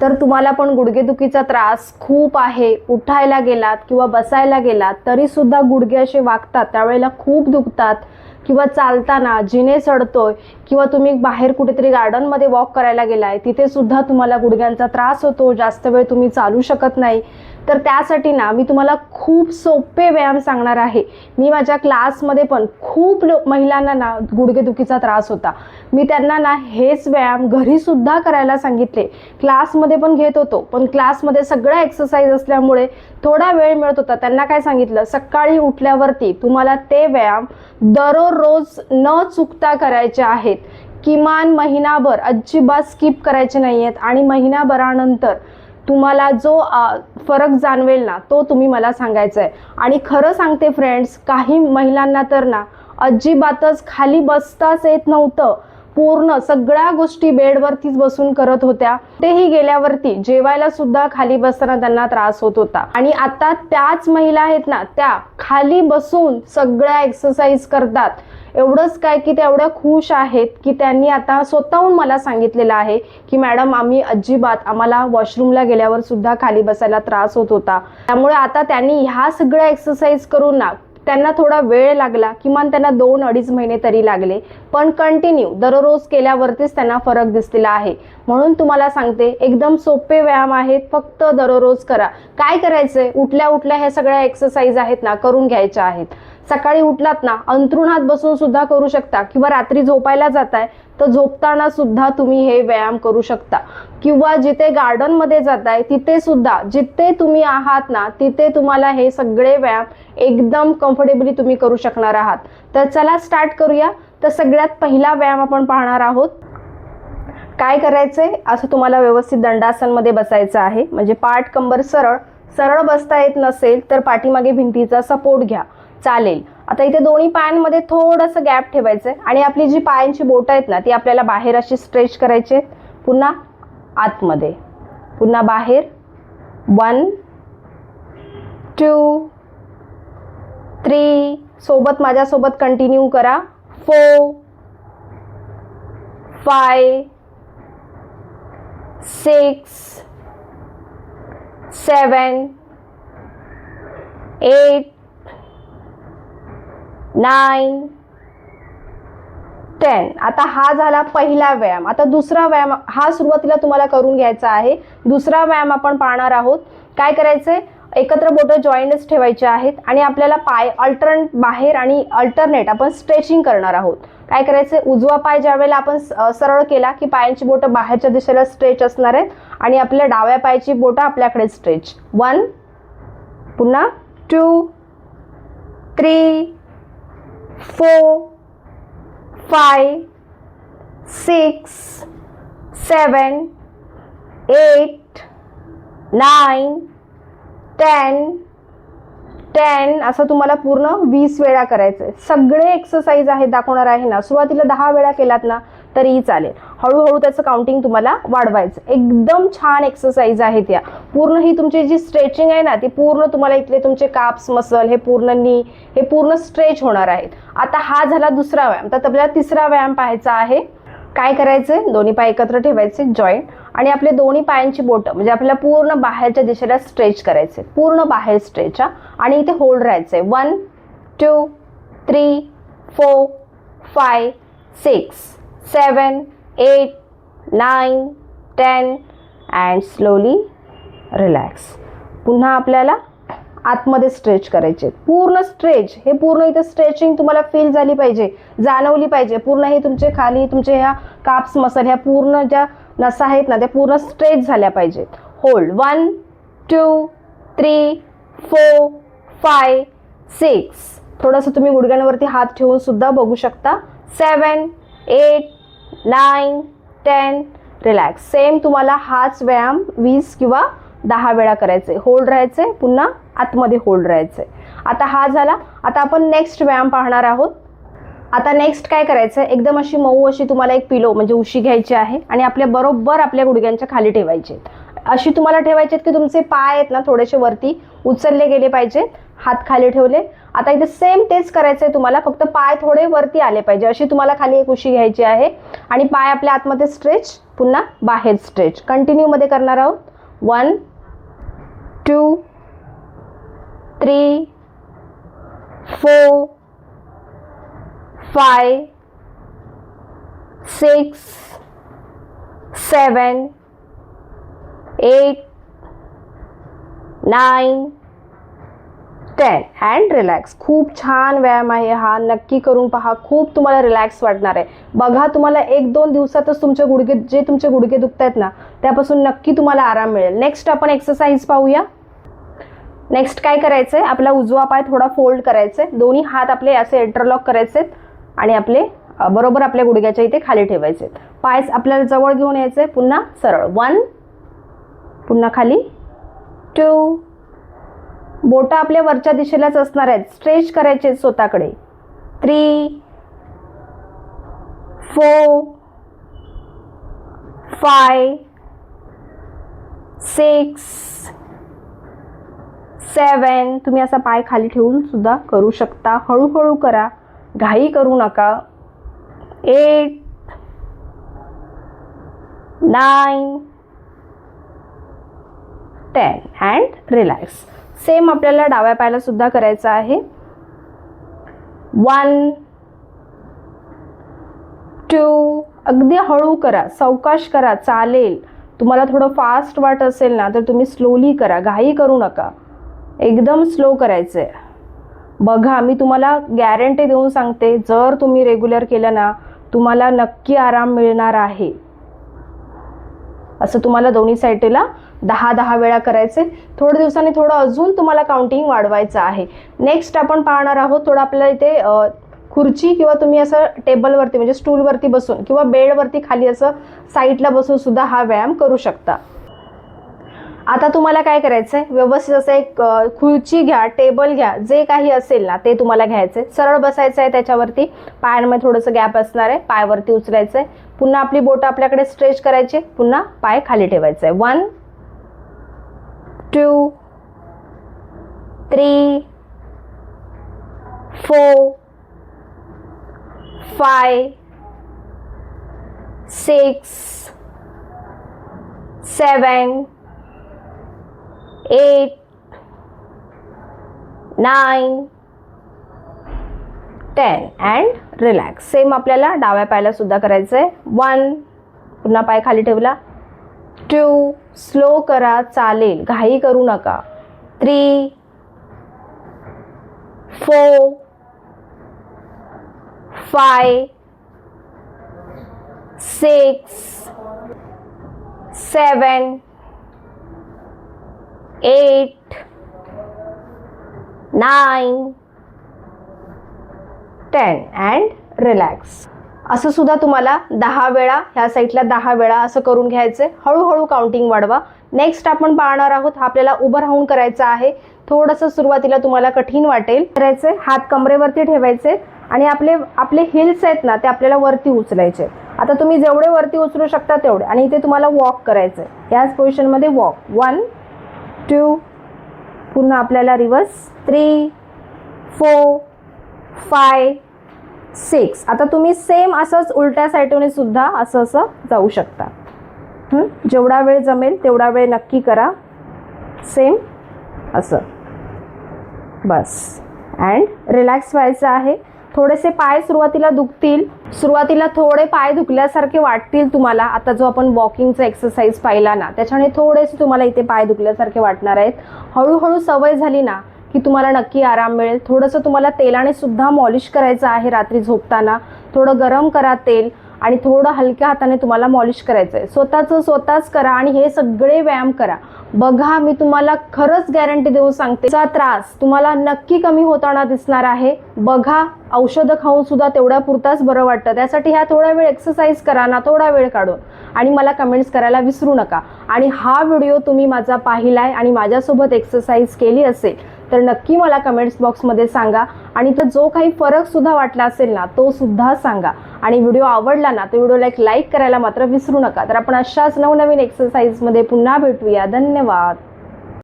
तर तुम्हाला पण गुडघेदुखीचा त्रास खूप आहे. उठायला गेलात किंवा बसायला गेलात तरी सुद्धा गुडघे असे वागतात. त्यावेळेला खूप दुखतात किंवा चालताना जिने चढतोय किंवा तुम्ही बाहेर कुठेतरी गार्डनमध्ये वॉक करायला गेलाय तिथे सुद्धा तुम्हाला गुडघ्यांचा त्रास होतो. जास्त वेळ तुम्ही चालू शकत नाही. तर त्यासाठी ना मी तुम्हाला खूप सोपे व्यायाम सांगणार आहे. मी माझ्या क्लासमध्ये पण खूप लो महिलांना ना गुडघेदुखीचा त्रास होता. मी त्यांना ना हेच व्यायाम घरीसुद्धा करायला सांगितले. क्लासमध्ये पण घेत होतो पण क्लासमध्ये सगळ्या एक्सरसाइज असल्यामुळे थोडा वेळ मिळत होता. त्यांना काय सांगितलं? सकाळी उठल्यावरती तुम्हाला ते व्यायाम दररोज न चुकता करायचे आहेत. किमान महिनाभर अजिबात स्किप करायचे नाही आहेत आणि महिनाभरानंतर तुम्हाला जो फरक जाणवेल ना तो तुम्ही मला सांगायचा आहे आणि खरं सांगते फ्रेंड्स काही महिलांना तर ना अजिबातच खाली बसताच येत नव्हतं. पूर्ण सगळ्या गोष्टी बेडवरतीच बसून करत होत्या. तेही गेल्यावरती जेवायला सुद्धा खाली बसताना त्यांना त्रास होत होता. आणि आता त्याच महिला आहेत ना त्या खाली बसून सगळ्या एक्सरसाइज करतात. एवढंच काय की त्या एवढ्या खुश आहेत की त्यांनी आता स्वतःहून मला सांगितलेलं आहे की मॅडम आम्ही अजिबात आम्हाला वॉशरूमला गेल्यावर सुद्धा खाली बसायला त्रास होत होता. त्यामुळे आता त्यांनी ह्या सगळ्या एक्सरसाइज करून ना त्यांना थोडा वेळ लागला किमान त्यांना दोन अडीच महिने तरी लागले. पण कंटिन्यू दररोज केल्यावरतीच त्यांना फरक दिसलेला आहे. म्हणून तुम्हाला सांगते एकदम सोपे व्यायाम आहेत फक्त दररोज करा. काय करायचंय? उठल्या उठल्या ह्या सगळ्या एक्सरसाइज आहेत ना करून घ्यायच्या आहेत. सकाळी उठलात ना अंथरुणात बसून सुद्धा करू शकता किंवा रात्री झोपायला जाताय तर झोपताना सुद्धा तुम्ही हे व्यायाम करू शकता. किंवा जिथे गार्डनमध्ये जाताय तिथे सुद्धा जिथे तुम्ही आहात ना तिथे तुम्हाला हे सगळे व्यायाम एकदम कम्फर्टेबली तुम्ही करू शकणार आहात. तर चला स्टार्ट करूया. तर सगळ्यात पहिला व्यायाम आपण पाहणार आहोत. काय करायचंय? असं तुम्हाला व्यवस्थित दंडासनमध्ये बसायचं आहे. म्हणजे पाठ कंबर सरळ सरळ बसता येत नसेल तर पाठीमागे भिंतीचा सपोर्ट घ्या. चालेल. आता इथे दोन्ही पायांमध्ये थोडंसं गॅप ठेवायचं आहे आणि आपली जी पायांची बोटं आहेत ना ती आपल्याला बाहेर अशी स्ट्रेच करायची आहेत. पुन्हा आतमध्ये. पुन्हा बाहेर. वन टू थ्री सोबत माझ्यासोबत कंटिन्यू करा. Four five six seven eight nine ten आता हा झाला पहिला व्यायाम. आता दुसरा व्यायाम हा सुरुवातीला तुम्हाला करून घ्यायचा आहे. दुसरा व्यायाम आपण पाहणार आहोत. काय करायचंय? एकत्र बोटं जॉईंटच ठेवायचे आहेत आणि आपल्याला पाय अल्टरनेट बाहेर आणि अल्टरनेट आपण स्ट्रेचिंग करणार आहोत. काय करायचं उजवा पाय ज्या वेळेला आपण स- सरळ केला की पायांची बोटं बाहेरच्या दिशेला स्ट्रेच असणार आहेत आणि आपल्या डाव्या पायाची बोटं आपल्याकडे स्ट्रेच वन पुन्हा two three four five six seven eight nine ten ten असं तुम्हाला पूर्ण वीस वेळा करायचं आहे सगळे एक्सरसाइज आहे दाखवणार आहे ना. सुरुवातीला दहा वेळा केलात ना तरीही चालेल. हळूहळू त्याचं काउंटिंग तुम्हाला वाढवायचं. एकदम छान एक्सरसाइज आहेत या. पूर्ण ही तुमची जी स्ट्रेचिंग आहे ना ती पूर्ण तुम्हाला इथले तुमचे काप्स मसल हे पूर्ण नी हे पूर्ण स्ट्रेच होणार आहेत. आता हा झाला दुसरा व्यायाम. तर आपल्याला तिसरा व्यायाम पाहायचा आहे. काय करायचंय? दोन्ही पाय एकत्र ठेवायचे जॉईंट आणि आपले दोन्ही पायांची बोटं म्हणजे आपल्याला पूर्ण बाहेरच्या दिशेला स्ट्रेच करायचे पूर्ण बाहेर स्ट्रेच आणि इथे होल्ड राहायचंय. One two three four five six seven eight nine ten and slowly relax पुन्हा आपल्याला आतमध्ये स्ट्रेच करायचे पूर्ण स्ट्रेच हे पूर्ण इथे स्ट्रेचिंग तुम्हाला फील झाली पाहिजे जाणवली पाहिजे. पूर्ण हे तुमचे खाली तुमचे ह्या काप्स मसल ह्या पूर्ण ज्या नसा आहेत ना त्या पूर्ण स्ट्रेच झाल्या पाहिजेत. Hold one two three four five six थोडंसं तुम्ही गुडघ्यांवरती हात ठेवून सुद्धा बघू शकता. Seven eight nine ten relax. Same तुम्हाला हाच व्यायाम वीस किंवा दहा वेळा करायचे. होल्ड राहायचे पुन्हा आतमध्ये होल्ड राहायचे. आता हा झाला. आता आपण नेक्स्ट व्यायाम पाहणार आहोत. आता नेक्स्ट काय करायचं? आहे एकदम अशी मऊ अशी तुम्हाला एक पिलो म्हणजे उशी घ्यायची आहे आणि आपल्या बरोबर आपल्या गुडघ्यांच्या खाली ठेवायचे अशी तुम्हाला ठेवायचे आहेत की तुमचे पाय आहेत ना थोडेसे वरती उचलले गेले पाहिजेत हात खाली ठेवले. आता इथे सेम तेच करायचं आहे तुम्हाला. फक्त पाय थोडे वरती आले पाहिजे. अशी तुम्हाला खाली एक उशी घ्यायची आहे. आणि पाय आपल्या आतमध्ये स्ट्रेच पुन्हा बाहेर स्ट्रेच कंटिन्यूमध्ये करणार आहोत. One two three four five six seven eight nine ten and relax खूप छान व्यायाम आहे हा. नक्की करून पहा. खूप तुम्हाला रिलॅक्स वाटणार आहे. बघा तुम्हाला एक दोन दिवसातच तुमचे गुडघे जे तुमचे गुडघे दुखत आहेत ना त्यापासून नक्की तुम्हाला आराम मिळेल. नेक्स्ट आपण एक्सरसाइज पाहूया. नेक्स्ट काय करायचं आहे आपला उजवा पाय थोडा फोल्ड करायचा आहे दोन्ही हात आपले असे इंटरलॉक करायचे आहेत आणि आपले बरोबर आपल्या गुडघ्याच्या इथे खाली ठेवायचे आहेत पाय आपल्याला जवळ घेऊन यायचे पुन्हा सरळ. वन पुन्हा खाली. टू बोटं आपल्या वरच्या दिशेलाच असणार आहेत. स्ट्रेच करायचे आहेत स्वतःकडे. Three four five six seven तुम्ही असा पाय खाली ठेवून सुद्धा करू शकता. हळूहळू करा. घाई करू नका. Eight nine ten and relax same आपल्याला डाव्या पायाला सुद्धा करायचं आहे. वन टू अगदी हळू करा सावकाश करा चालेल. तुम्हाला थोडं फास्ट वाट असेल ना तर तुम्ही स्लोली करा घाई करू नका. एकदम स्लो करायचं आहे बघा मी तुम्हाला गॅरंटी देऊन सांगते जर तुम्ही रेग्युलर केलं ना तुम्हाला नक्की आराम मिळणार आहे. असं तुम्हाला दोन्ही साईडला दहा दहा वेळा करायचे थोड्या दिवसांनी थोडं अजून तुम्हाला काउंटिंग वाढवायचं आहे. नेक्स्ट आपण पाहणार आहोत थोडं आपल्याला इथे खुर्ची किंवा तुम्ही असं टेबलवरती म्हणजे स्टूलवरती बसून किंवा बेडवरती खाली असं साईडला बसून सुद्धा हा व्यायाम करू शकता. आता तुम्हाला काय करायचं आहे व्यवस्थित असं एक खुर्ची घ्या टेबल घ्या जे काही असेल ना ते तुम्हाला घ्यायचं आहे सरळ बसायचं आहे त्याच्यावरती. पायांमध्ये थोडंसं गॅप असणार आहे. पायावरती उचलायचं आहे पुन्हा आपली बोटं आपल्याकडे स्ट्रेच करायची. पुन्हा पाय खाली ठेवायचं आहे one two three four five six seven eight nine ten and relax same आपल्याला डाव्या पायाला सुद्धा करायचं आहे वन पुन्हा पाय खाली ठेवला. टू स्लो करा चालेल. घाई करू नका. Three four five six seven eight nine ten. And relax. असं सुद्धा तुम्हाला दहा वेळा ह्या साईडला दहा वेळा असं करून घ्यायचे हळूहळू काउंटिंग वाढवा. नेक्स्ट आपण पाहणार आहोत हा आपल्याला उभं राहून करायचं आहे. थोडंसं सुरुवातीला तुम्हाला कठीण वाटेल. करायचे हात कमरेवरती ठेवायचे आणि आपले आपले हिल्स आहेत ना ते आपल्याला वरती उचलायचे. आता तुम्ही जेवढे वरती उचलू शकता तेवढे. आणि इथे तुम्हाला वॉक करायचं आहे याच पोझिशनमध्ये वॉक वन टू पुन्हा आपल्याला reverse three four five six आता तुम्ही सेम असंच उलट्या साईडने सुद्धा असं असं जाऊ शकता. जेवढा वेळ जमेल तेवढा वेळ नक्की करा. सेम असं. बस. अँड रिलॅक्स व्हायचं आहे. थोडेसे पाय सुरुवातीला दुखतील. सुरुवातीला थोडे पाय दुखल्यासारखे वाटतील तुम्हाला. आता जो आपण वॉकिंगचा एक्सरसाइज पाहिला ना त्याच्याने थोडेसे तुम्हाला इथे पाय दुखल्यासारखे वाटणार आहेत. हळूहळू सवय झाली ना की तुम्हाला नक्की आराम मिळेल. थोडंसं तुम्हाला तेलाने सुद्धा मॉलिश करायचं आहे रात्री झोपताना. थोडं गरम करा तेल. आणि थोडं हलक्या हाताने तुम्हाला मॉलिश करायचं आहे स्वतःचं स्वतःच करा आणि हे सगळे व्यायाम करा. बघा मी तुम्हाला खरंच गॅरंटी देऊन सांगते चा त्रास तुम्हाला नक्की कमी होताना दिसणार आहे. बघा औषधं खाऊन सुद्धा तेवढ्या पुरताच बरं वाटतं. त्यासाठी ह्या थोडा वेळ एक्सरसाइज करा ना थोडा वेळ काढून. आणि मला कमेंट्स करायला विसरू नका. आणि हा व्हिडिओ तुम्ही माझा पाहिलाय आणि माझ्यासोबत एक्सरसाइज केली असेल तर नक्की मला कमेंट्स बॉक्समध्ये सांगा. आणि तर जो काही फरकसुद्धा वाटला असेल ना तो सुद्धा सांगा. आणि व्हिडिओ आवडला ना तर व्हिडिओला एक लाईक करायला मात्र विसरू नका. तर आपण अशाच नवनवीन एक्सरसाइजमध्ये पुन्हा भेटूया. धन्यवाद.